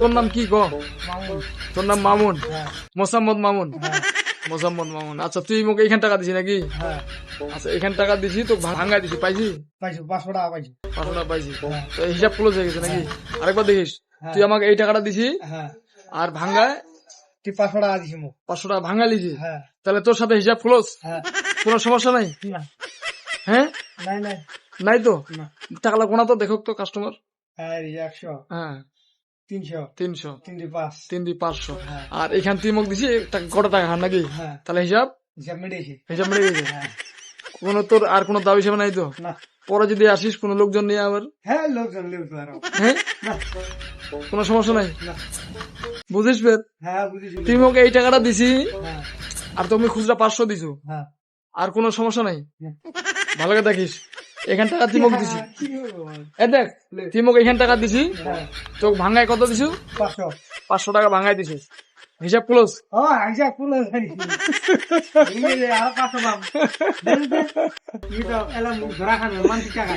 তোর নাম কি গো? তোর নাম মামুন? হ্যাঁ। মোসাম্মদ মামুন? হ্যাঁ। মোসাম্মদ মামুন। আচ্ছা তুই মোক এইখান টাকা দিছি নাকি? হ্যাঁ। আচ্ছা এখান টাকা দিছি তো ভাঙ্গাই দিছি পাইছি? পাইছো পাঁচশো টাকা পাইছো। পাঁচশো টাকা পাইছি। তো হিসাব ক্লোজ হয়ে গেছে নাকি? আরেকবার দেখিস। তুই আমাকে এই টাকাটা দিছি হ্যাঁ। আর ভাঙ্গায় তুই পাঁচশো টাকা দিছি মোক। পাঁচশো টাকা ভাঙ্গা লিছি হ্যাঁ। তাহলে তোর সাথে হিসাব ক্লোজ হ্যাঁ। কোনো সমস্যা নাই? হ্যাঁ? নাই নাই। নাই তো? না। টাকালা কোনা তো? দেখো তো কাস্টমার হ্যাঁ একশো। হ্যাঁ। তিনশো। পাঁচশো। হ্যাঁ। আর এখান তুই মোক দিছি টা- কত টাকা হার নাকি? হ্যাঁ। তাহলে হিসাব? হিসাব গেছে হ্যাঁ। কোনো তোর আর কোনো দাবি হিসাবে নাই তো? পরে যদি আসিস কোনো লোকজন নিয়ে আবার? হ্যাঁ লোকজন হ্যাঁ? কোনো সমস্যা নাই? বুঝিস বের তুই মোক এই টাকাটা দিছি। আর তুমি খুচরা পাঁচশো দিছো। আর কোনো সমস্যা নাই? ভালো করে দেখিস। এখান টাকা তিমক দিছি। বলব? বল? এ দেখ তিমক এখান টাকা দিছি। তোক ভাঙায় কত দিছু? পাঁচশো। পাঁচশো টাকা ভাঙায় দিছি। হিসাব ক্লোজ। হিসাব এলাম ধরা খাবে টাকা।